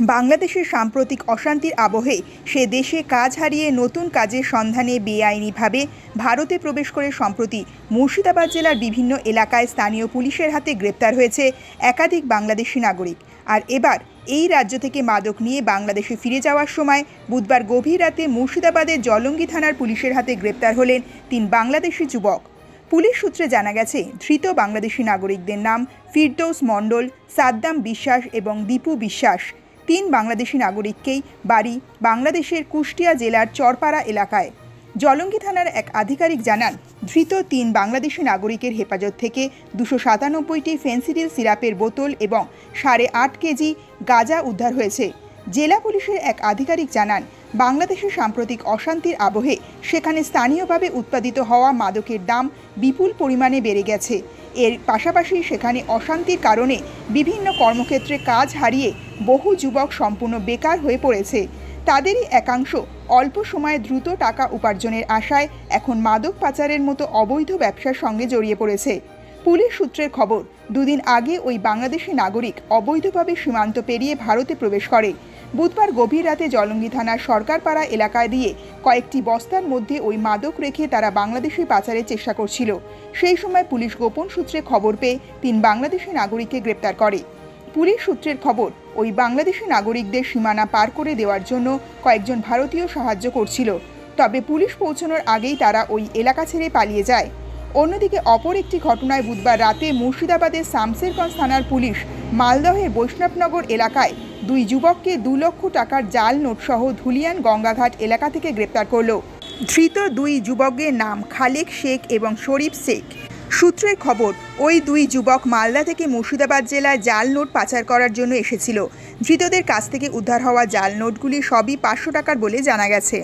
বাংলাদেশের সাম্প্রতিক অশান্তির আবহে সে দেশে কাজ হারিয়ে নতুন কাজের সন্ধানে বেআইনিভাবে ভারতে প্রবেশ করে সম্প্রতি মুর্শিদাবাদ জেলার বিভিন্ন এলাকায় স্থানীয় পুলিশের হাতে গ্রেপ্তার হয়েছে একাধিক বাংলাদেশি নাগরিক। আর এবার এই রাজ্য থেকে মাদক নিয়ে বাংলাদেশে ফিরে যাওয়ার সময় বুধবার গভীর রাতে মুর্শিদাবাদের জলঙ্গি থানার পুলিশের হাতে গ্রেপ্তার হলেন তিন বাংলাদেশি যুবক। পুলিশ সূত্রে জানা গেছে, ধৃত বাংলাদেশি নাগরিকদের নাম ফিরদৌস মণ্ডল, সাদ্দাম বিশ্বাস এবং দীপু বিশ্বাস। তিন বাংলাদেশি নাগরিককেই বাড়ি বাংলাদেশের কুষ্টিয়া জেলার চরপাড়া এলাকায়। জলঙ্গি থানার এক আধিকারিক জানান, ধৃত তিন বাংলাদেশি নাগরিকের হেফাজত থেকে দুশো সাতানব্বইটি ফেন্সিডিল সিরাপের বোতল এবং সাড়ে আট কেজি গাঁজা উদ্ধার হয়েছে। জেলা পুলিশের এক আধিকারিক জানান বাংলাদেশের সাম্প্রতিক অশান্তির আবহে সেখানে স্থানীয়ভাবে উৎপাদিত হওয়া মাদকের দাম বিপুল পরিমাণে বেড়ে গেছে। এর পাশাপাশি সেখানে অশান্তির কারণে বিভিন্ন কর্মক্ষেত্রে কাজ হারিয়ে বহু যুবক সম্পূর্ণ বেকার হয়ে পড়েছে। তাদেরই একাংশ অল্প সময়ে দ্রুত টাকা উপার্জনের আশায় এখন মাদক পাচারের মতো অবৈধ ব্যবসার সঙ্গে জড়িয়ে পড়েছে। পুলিশ সূত্রের খবর, দুদিন আগে ওই বাংলাদেশি নাগরিক অবৈধভাবে সীমান্ত পেরিয়ে ভারতে প্রবেশ করে। বুধবার গভীর রাতে জলঙ্গি থানার সরকারপাড়া এলাকায় দিয়ে কয়েকটি বস্তার মধ্যে ওই মাদক রেখে তারা বাংলাদেশি পাচারের চেষ্টা করছিল। সেই সময় পুলিশ গোপন সূত্রে খবর পেয়ে তিন বাংলাদেশি নাগরিককে গ্রেপ্তার করে। পুলিশ সূত্রের খবর, ওই বাংলাদেশি নাগরিকদের সীমানা পার করে দেওয়ার জন্য কয়েকজন ভারতীয় সাহায্য করছিল। তবে পুলিশ পৌঁছানোর আগেই তারা ওই এলাকা ছেড়ে পালিয়ে যায়। অন্যদিকে অপর একটি ঘটনায় বুধবার রাতে মুর্শিদাবাদের শামসেরগঞ্জ থানার পুলিশ মালদহের বৈষ্ণবনগর এলাকায় দুই যুবককে দু লক্ষ টাকার জাল নোটসহ ধুলিয়ান গঙ্গাঘাট এলাকা থেকে গ্রেপ্তার করল। ধৃত দুই যুবকের নাম খালেক শেখ এবং শরীফ শেখ। সূত্রের খবর, ওই দুই যুবক মালদা থেকে মুর্শিদাবাদ জেলায় জাল নোট পাচার করার জন্য এসেছিল। ধৃতদের কাছ থেকে উদ্ধার হওয়া জাল নোটগুলি সবই পাঁচশো টাকার বলে জানা গেছে।